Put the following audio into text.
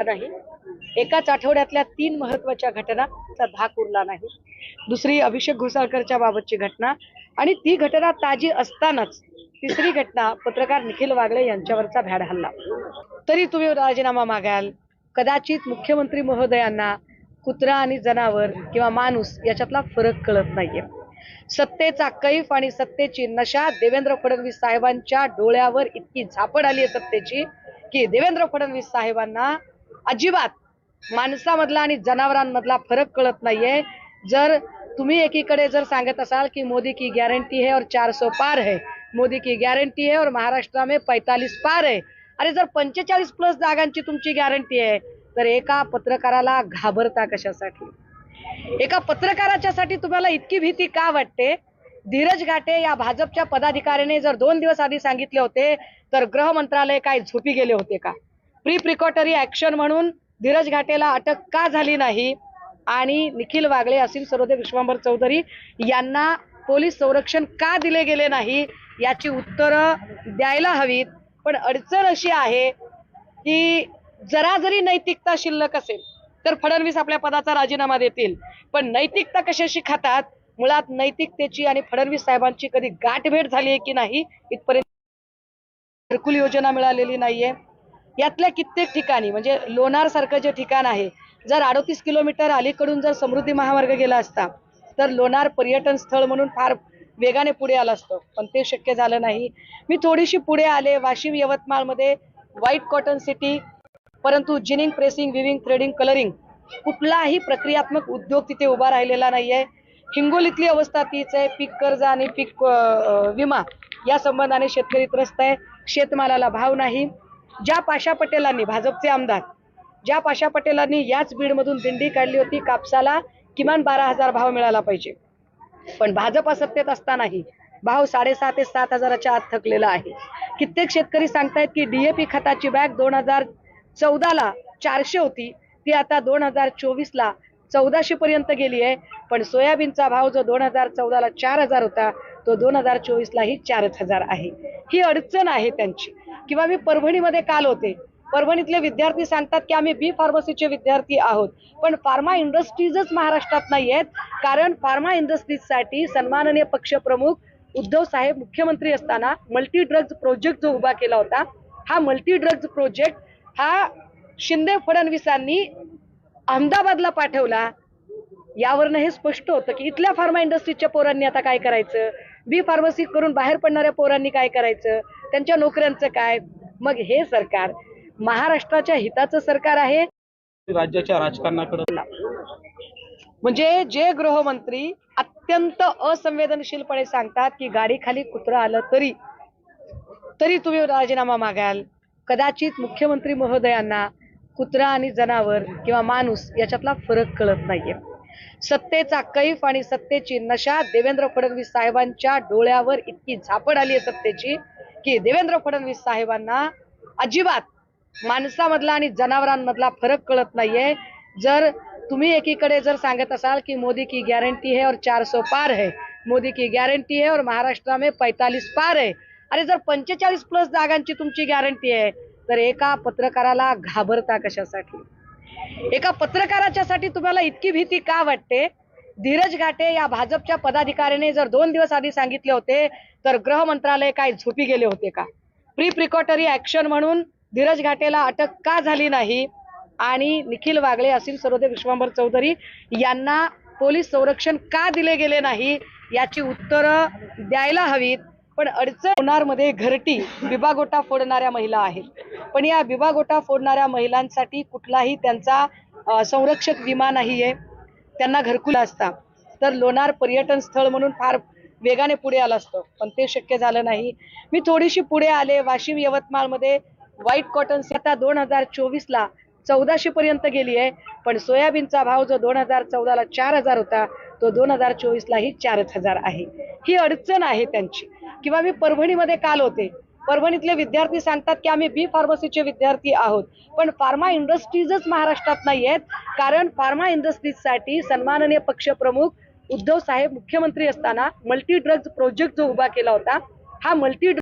नाही एकाच आठवड्यातल्या तीन महत्त्वाच्या घटना चा धाक उरला नाही. दुसरी अभिषेक घोसाळकरच्या बाबतची घटना आणि ती घटना ताजी असतानाच तिसरी घटना पत्रकार निखिल वागळे यांच्यावरचा भ्याड हल्ला. तरी तुम्ही राजीनामा मागाल. कदाचित मुख्यमंत्री महोदयांना कुत्रा आणि जनावर किंवा माणूस याच्यातला फरक कळत नाहीये. सत्तेचा कैफ आणि सत्तेची नशा देवेंद्र फडणवीस साहेबांच्या डोळ्यावर इतकी झापड आली आहे सत्तेची की देवेंद्र फडणवीस साहेबांना अजिबात माणसामधला आणि जनावरांमधला फरक कळत नाहीये. जर तुम्ही एकीकडे जर सांगत असाल की मोदी की गॅरंटी है और चार सौ पार है मोदी की गॅरंटी है और महाराष्ट्र में पैतालीस पार है. अरे जर पंचेचाळीस प्लस जागांची तुमची गॅरंटी आहे तर एका पत्रकाराला घाबरता कशासाठी? एका पत्रकाराच्या साठी तुम्हाला इतकी भीती का वाटते? धीरज घाटे या भाजपच्या पदाधिकाऱ्याने जर दोन दिवस आधी सांगितले होते तर गृह मंत्रालय काय झोपी गेले होते का? प्री प्रिकॉटरी ऍक्शन म्हणून धीरज घाटेला अटक का झाली नाही? आणि निखिल वागळे असील सरोदे विश्वांबर चौधरी यांना पोलीस संरक्षण का दिले गेले नाही याची उत्तरं द्यायला हवीत. पण अडचण अशी आहे की जरा जरी नैतिकता शिल्लक असेल तर फडणवीस आपल्या पदाचा राजीनामा देतील. पण नैतिकता कशाशी खातात? मुळात नैतिकतेची आणि फडणवीस साहेबांची कधी गाठभेट झाली आहे की नाही इथपर्यंत घरकुल योजना मिळालेली नाहीये. यातल्या कित्येक ठिकाणी म्हणजे लोणार सारखं जे ठिकाण आहे जर अडोतीस किलोमीटर अलीकडून जर समृद्धी महामार्ग गेला असता तर लोणार पर्यटन स्थळ म्हणून फार वेगाने पुढे आलं असतं. पण ते शक्य झालं नाही. मी थोडीशी पुढे आले वाशिम यवतमाळमध्ये व्हाईट कॉटन सिटी परंतु ginning pressing weaving threading colouring कुठलाही प्रक्रियात्मक उद्योग तिथे उभा राहिलेला नाही आहे हिंगोलीतली अवस्था तीच आहे. पीक कर्ज आणि पीक विमा या संबंधाने शेतकरी त्रस्त आहे. शेतमालाला भाव नाही. ज्या पाशा पटेलांनी भाजपचे आमदार ज्या पाशा पटेलांनी याच बीडमधून दिंडी काढली होती कापसाला किमान बारा हजार भाव मिळाला पाहिजे. पण भाजप सत्तेत असतानाही भाव साडेसहा ते सात हजाराच्या आत थकलेला आहे. कित्येक शेतकरी सांगतायत की डीएपी खताची बॅग दोन हजार चौदाला चारशे होती ती आता दोन हजार चोवीसला चौदाशे पर्यंत गेली आहे. पण सोयाबीनचा भाव जो दोन हजार चौदाला चार हजार होता तो दोन हजार चोवीसलाही चारच हजार आहे. ही अडचण आहे त्यांची. किंवा मी परभणीमध्ये काल होते. परभणीतले विद्यार्थी सांगतात की आम्ही बी फार्मसीचे विद्यार्थी आहोत. पण फार्मा इंडस्ट्रीजच महाराष्ट्रात नाही आहेत. कारण फार्मा इंडस्ट्रीजसाठी सन्माननीय पक्षप्रमुख उद्धव साहेब मुख्यमंत्री असताना मल्टी ड्रग्ज प्रोजेक्ट जो उभा केला होता हा मल्टी ड्रग्ज प्रोजेक्ट हा शिंदे फडणवीसांनी अहमदाबादला पाठवला यावरनं हे स्पष्ट होतं की इथल्या फार्मा इंडस्ट्रीच्या पोरांनी आता काय करायचं? बी फार्मसी करून बाहेर पडणाऱ्या पोरांनी काय करायचं? त्यांच्या नोकऱ्यांचं काय? मग हे सरकार महाराष्ट्राच्या हिताचं सरकार आहे. राज्याच्या राजकारणाकडे म्हणजे जे गृहमंत्री अत्यंत असंवेदनशीलपणे सांगतात की गाडीखाली कुत्रा आलं तरी तरी तुम्ही राजीनामा मागाल. कदाचित मुख्यमंत्री महोदयांना कुत्रा आणि जनावर किंवा माणूस याच्यातला फरक कळत नाहीये. सत्तेचा कैफ आणि सत्तेची नशा देवेंद्र फडणवीस साहेबांच्या डोळ्यावर इतकी झापड आली आहे सत्तेची की देवेंद्र फडणवीस साहेबांना अजिबात माणसामधला आणि जनावरांमधला फरक कळत नाहीये. जर तुम्ही एकीकडे जर सांगत असाल की मोदी की गॅरंटी है और चार सौ पार है मोदी की गॅरंटी है और महाराष्ट्र में पैतालीस पार है अरे जर पंचेचाळीस प्लस जागांची तुमची गॅरंटी आहे तर एका पत्रकाराला घाबरता कशासाठी? एका पत्रकाराच्या साठी तुम्हाला इतकी भीती का वाटते? धीरज घाटे या भाजपच्या पदाधिकाऱ्याने जर दोन दिवस आधी सांगितले होते तर गृह मंत्रालय काय झोपी गेले होते का? प्री प्रिकॉटरी ऍक्शन म्हणून धीरज घाटेला अटक का झाली नाही? आणि निखिल वागळे असील सरोदे विश्वांबर चौधरी यांना पोलीस संरक्षण का दिले गेले नाही? याची उत्तरं द्यायला हवीत पण अडचण होणारमध्ये घरटी बिबागोटा फोडणाऱ्या महिला आहेत. पण या बिबागोटा फोडणाऱ्या महिलांसाठी कुठलाही त्यांचा संरक्षक विमा नाही आहे त्यांना घरकुल असता. तर लोणार पर्यटन स्थळ म्हणून फार वेगाने पुढे आलं असतं. पण ते शक्य झालं नाही. मी थोडीशी पुढे आले वाशिम यवतमाळमध्ये व्हाईट कॉटन आता दोन हजार चोवीसला चौदाशे पर्यंत गेली आहे. पण सोयाबीनचा भाव जो दोन हजार चौदाला चार हजार होता तो दोन हजार चोवीसलाही चारच हजार आहे. ही अडचण आहे त्यांची. किंवा मी परभणीमध्ये काल होते. परभणीतले विद्यार्थी सांगतात की आम्ही बी फार्मसीचे विद्यार्थी आहोत. पण फार्मा इंडस्ट्रीजच महाराष्ट्रात नाही आहेत कारण फार्मा इंडस्ट्रीजसाठी सन्माननीय पक्षप्रमुख उद्धव साहेब मुख्यमंत्री असताना मल्टी ड्रग्ज प्रोजेक्ट जो उभा केला होता हा मल्टी